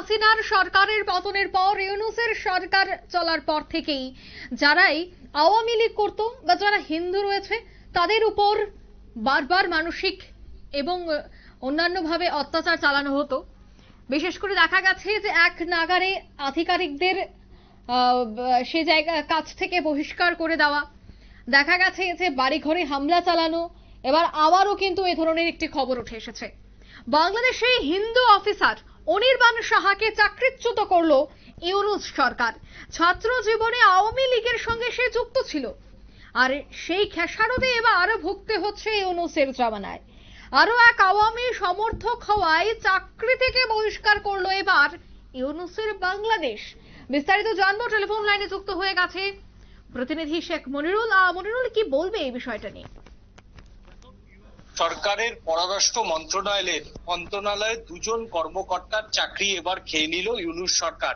হাসিনার সরকারের পতনের পর ইউনুসের সরকার চলার পর থেকেই যারাই আওয়ামী লীগ করত বা যারা হিন্দু রয়েছে, তাদের উপর বারবার মানসিক এবং অন্যান্যভাবে অত্যাচার চালানো হতো। বিশেষ করে দেখা গেছে যে এক নাগারে আধিকারিকদের সে জায়গা, কাছ থেকে বহিষ্কার করে দেওয়া। দেখা গেছে যে বাড়িঘরে হামলা চালানো, এবার আবারও কিন্তু এ ধরনের একটি খবর উঠে এসেছে। বাংলাদেশে হিন্দু অফিসার অনির্বাণ সাহাকে চাকরিচ্যুত করল ইউনুস সরকার। ছাত্র জীবনে আওয়ামী লীগের সঙ্গে সে যুক্ত ছিল। আর সেই খেসারতে এবার আরও ভুগতে হচ্ছে ইউনুসের জামানায়। আরও এক আওয়ামী সমর্থক হওয়ায় চাকরি থেকে বহিষ্কার করল এবার ইউনুসের বাংলাদেশ। বিস্তারিত জানব, টেলিফোন লাইনে যুক্ত হয়ে গেছে প্রতিনিধি শেখ মনিরুল। মনিরুল, কি বলবে এই বিষয়টা নিয়ে? সরকারের পররাষ্ট্র মন্ত্রণালয়ের মন্ত্রণালয়ের দুজন কর্মকর্তার চাকরি এবার খেয়ে নিল ইউনুস সরকার।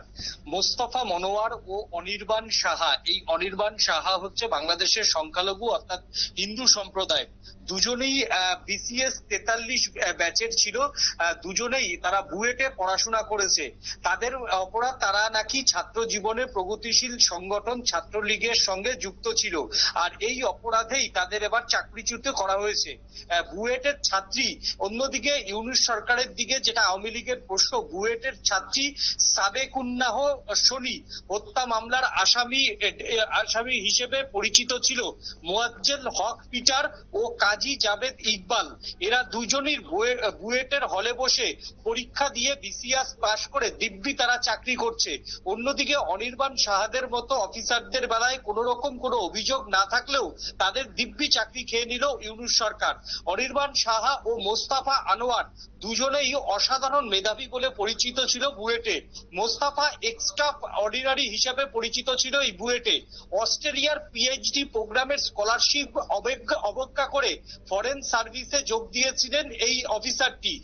মোস্তফা মনোয়ার ও অনির্বাণ সাহা। এই অনির্বাণ সাহা হচ্ছে বাংলাদেশের সংখ্যালঘু, অর্থাৎ হিন্দু সম্প্রদায়। দুজনেই বিসিএস তেতাল্লিশ ব্যাচের ছিল। দুজনেই তারা বুয়েটে পড়াশোনা করেছে। তাদের অপরাধ, তারা নাকি ছাত্র জীবনে প্রগতিশীল সংগঠন ছাত্রলীগের সঙ্গে যুক্ত ছিল। আর এই অপরাধেই তাদের এবার চাকরিচ্যুত করা হয়েছে। বুয়েটের ছাত্রী, অন্যদিকে ইউনুস সরকারের দিকে যেটা আওয়ামী লীগের প্রশ্ন, বুয়েটের ছাত্রী সাবেকুন্নাহ শনি হত্যা মামলার আসামি আসামি হিসেবে পরিচিত ছিল। মোয়াজ্জেল হক পিটার ও কাজী জাবেদ ইকবাল। এরা দুজনই বুয়ে- বুয়েটের হলে বসে পরীক্ষা দিয়ে বিসিএস পাশ করে দিব্যি তারা চাকরি করছে। অন্যদিকে অনির্বাণ সাহাদের মতো অফিসারদের বেলায় কোন রকম কোনো অভিযোগ না থাকলেও তাদের দিব্যি চাকরি খেয়ে নিল ইউনুস সরকার। অনির্বাণ সাহা ও মোস্তাফা আনোয়ার দুজনেই অসাধারণ মেধাবী বলে পরিচিত ছিল বুয়েটে। মোস্তাফা এক্সট্রা অর্ডিনারি হিসেবে পরিচিত ছিল এই বুয়েটে। অস্ট্রেলিয়ার পিএইচডি প্রোগ্রামের স্কলারশিপ অবজ্ঞা করে ফরেন সার্ভিসে যোগ দিয়েছিলেন এই অফিসারটি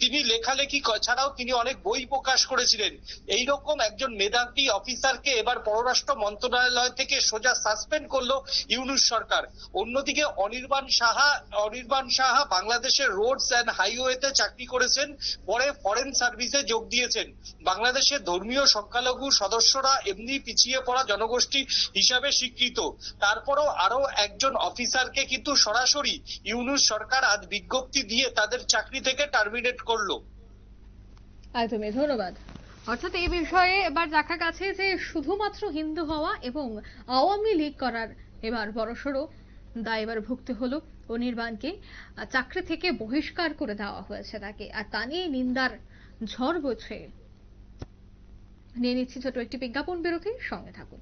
তিনি লেখালেখি ছাড়াও তিনি অনেক বই প্রকাশ করেছিলেন। এই রকম একজন মেধাবী অফিসারকে এবার পররাষ্ট্র মন্ত্রণালয় থেকে সোজা সাসপেন্ড করল ইউনুস সরকার। অন্যদিকে অনির্বাণ সাহা অনির্বাণ সাহা বাংলাদেশের রোডস অ্যান্ড হাইওয়েতে চাকরি করেছেন, পরে ফরেন সার্ভিসে যোগ দিয়েছেন। বাংলাদেশের ধর্মীয় সংখ্যালঘু সদস্যরা এমনি পিছিয়ে পড়া জনগোষ্ঠী হিসাবে স্বীকৃত। তারপরও আরও একজন অফিসারকে কিন্তু সরাসরি ইউনুস সরকার আজ বিজ্ঞপ্তি দিয়ে তাদের চাকরি থেকে টার্মিনেট করল। একদমই ধন্যবাদ। অর্থাৎ এই বিষয়ে এবার দেখা গেছে যে শুধুমাত্র হিন্দু হওয়া এবং আওয়ামী লীগ করার এবার বড়সড় দায় এবার ভুগতে হলো অনির্বাণকে। চাকরি থেকে বহিষ্কার করে দেওয়া হয়েছে তাকে। আর তা নিয়ে নিন্দার ঝড় বইছে। নিয়ে নিচ্ছি ছোট একটি বিজ্ঞাপন বিরতির সঙ্গে থাকুন।